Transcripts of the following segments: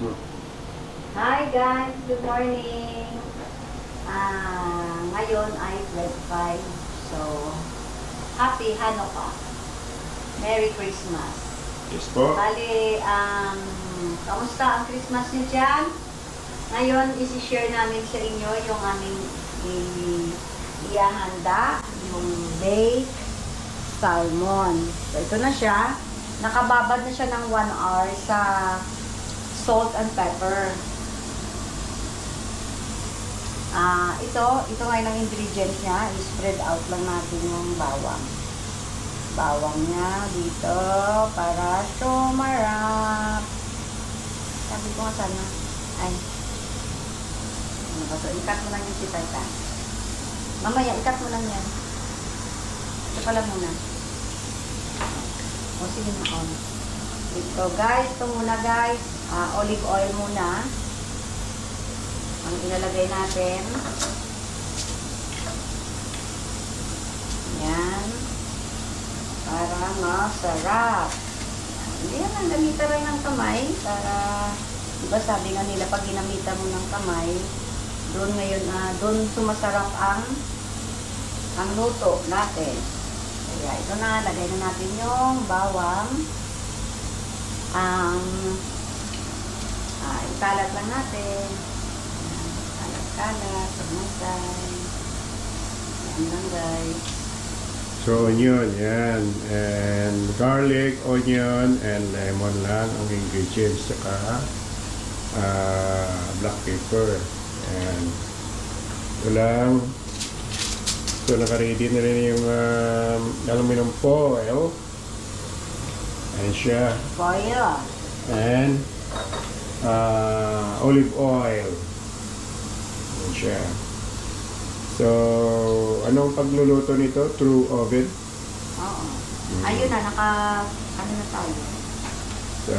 Hi guys, good morning. Ah, ngayon ay 25. So, happy Hanukkah. Merry Christmas. Yes po. Bali, um, kamusta ang Christmas niyo dyan? Ngayon, isi-share namin sa inyo yung aming iahanda, yung baked salmon. So, ito na siya. Nakababad na siya ng 1 hour sa salt and pepper. Ah, ito, ito ngayon ang ingredients niya. I-spread out lang natin yung bawang. Bawang niya dito para sumarap. Sabi ko nga sana. Ay. Ano ba to? Ikat mo lang yung sitata. Mamaya, ikat mo lang yan. Ito pala muna. O, sige na on. Ito, guys. Ito muna, guys. Ah, olive oil muna. Ang ilalagay natin. Yan. Para masarap. Hindi yan ang gamitan rin ng kamay. Para, di ba sabi nga nila, pag ginamitan mo ng kamay, doon ngayon, ah, doon sumasarap ang ang luto natin. Kaya ito na, lagay na natin yung bawang. Ang ah, ikalat lang natin. Kalat-kalat, pagmasay. Yan lang guys. So, onion, yan. And garlic, onion, and lemon lang ang ingredients. Saka ah, black pepper. And ito lang. So, naka-ready na rin yung um, aluminum foil. Ayan siya. Boil. And uh, olive oil. Ayan siya. So, anong pagluluto nito? Through oven? Oo. Ayun na, naka, ano na tayo. So,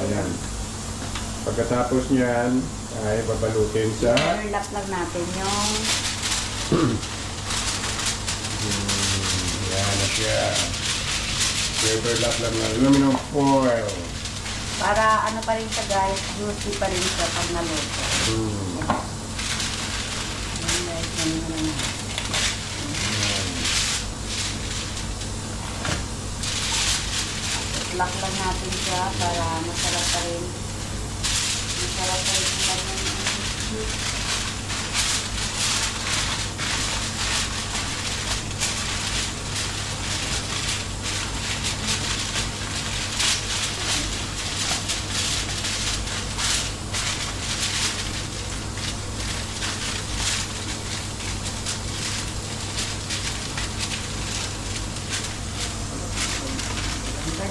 ayan. Pagkatapos niyan, ay babalutin sa Overlap lang natin yung Hmm, yan na siya. Overlap lang ng aluminum foil. Para ano pa rin siya guys, juicy pa rin siya pag naluto. Na lang. Natin siya para masarap pa rin. Masarap pa rin yung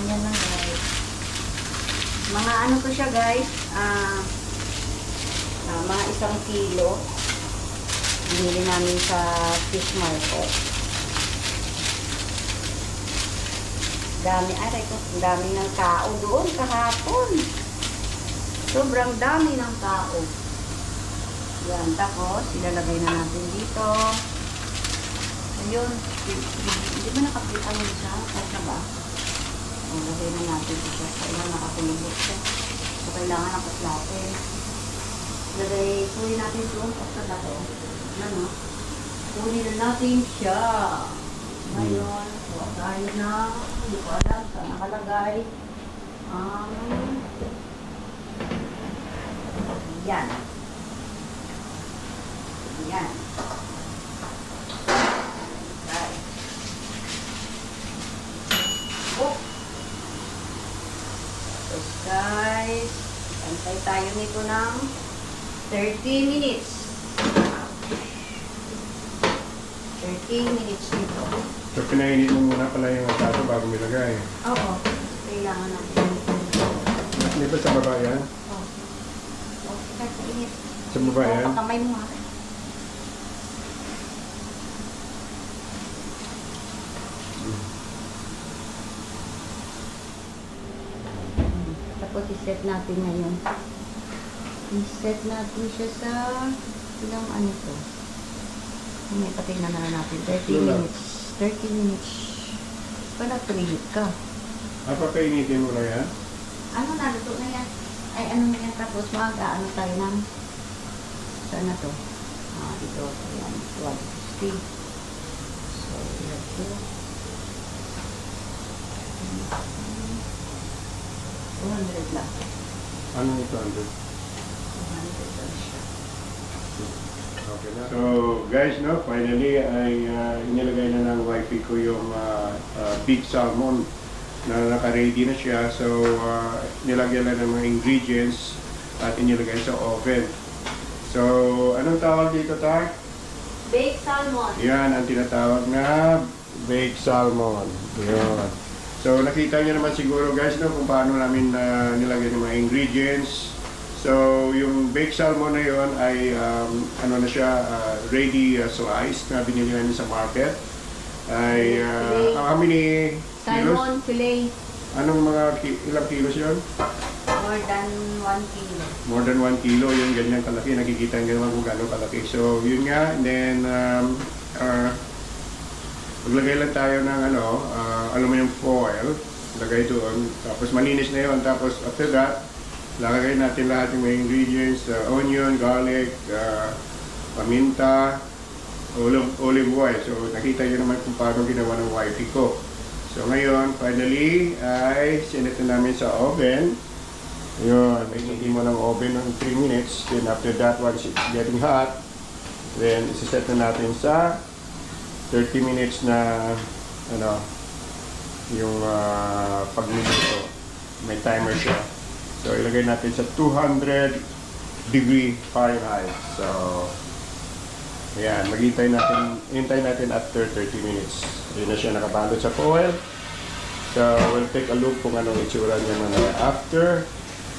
Ganyan lang guys. Mga ano ko siya guys, ah, ah, mga isang kilo. Binili namin sa fish market. Dami, aray ko, dami ng tao doon kahapon. Sobrang dami ng tao. Yan, tapos ilalagay na natin dito. Ayun, di- di- hindi ba nakapit ano siya? Na ba? O, lagay na natin ito. Kailangan nakakulubot siya. So, kailangan nakaslate. Lagay, kunin natin ito. Na ito. Ano? Kunin na natin siya. Ngayon, kuha tayo na. Hindi ko alam saan nakalagay. Um, yan. Yan. Right. Oh. Tapos guys, antay tayo nito ng 30 minutes. 30 minutes nito. So, pinainit mo muna pala yung tato bago nilagay. Oo. Kailangan natin. Di ba sa baba yan? Oh. Oh, mainit. Sa baba yan? Oh, pakamay mo. Tapos i-set natin ngayon. I-set natin siya sa ilang ano to. May patay na na natin. 30 Wala. minutes. 30 minutes. Wala, preheat ka. Ah, papainitin mo na yan? Ano na, luto na yan. Ay, ano Tapos mag-ano tayo ng saan na to? Ah, dito. Ayan. 150. So, ito. 200 lang. Ano ito, Andrew? 200 lang siya. Okay na. So, guys, no, finally, ay uh, inilagay na ng wifi ko yung uh, uh, big salmon na naka-ready na siya. So, uh, nilagyan na ng mga ingredients at inilagay sa oven. So, anong tawag dito, Tay? Baked salmon. Yan ang tinatawag na baked salmon. Yun. So nakita niyo naman siguro guys no, kung paano namin na nilagyan yung mga ingredients. So yung baked salmon na yun ay um, ano na siya, uh, ready uh, sliced na binili namin sa market. Ay uh, how many kilos? Salmon fillet. Anong mga ki- ilang kilos yun? More than 1 kilo. More than 1 kilo, yung ganyan kalaki. Nakikita nyo naman kung gano'ng kalaki. So, yun nga. And then, um, uh, maglagay lang tayo ng ano, uh, aluminum foil. Lagay doon. Tapos malinis na yun. Tapos after that, lagay natin lahat ng mga ingredients. uh, onion, garlic, uh, paminta, olive, olive oil. So, nakita nyo naman kung paano ginawa ng wifey ko. So, ngayon, finally, ay sinit na namin sa oven. Yun, hindi mo ng oven ng 3 minutes. Then after that, once it's getting hot, then isiset na natin sa 30 minutes na ano, yung uh, pagluluto. May timer siya. So ilagay natin sa 200 degree Fahrenheit. So, ayan, maghintay natin, hintay natin after 30 minutes. Yun na siya nakabalot sa foil. So, we'll take a look kung anong itsura niya mamaya after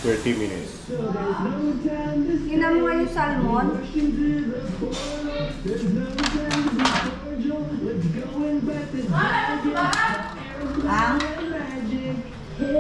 30 minutes. Nga yung salmon. Ang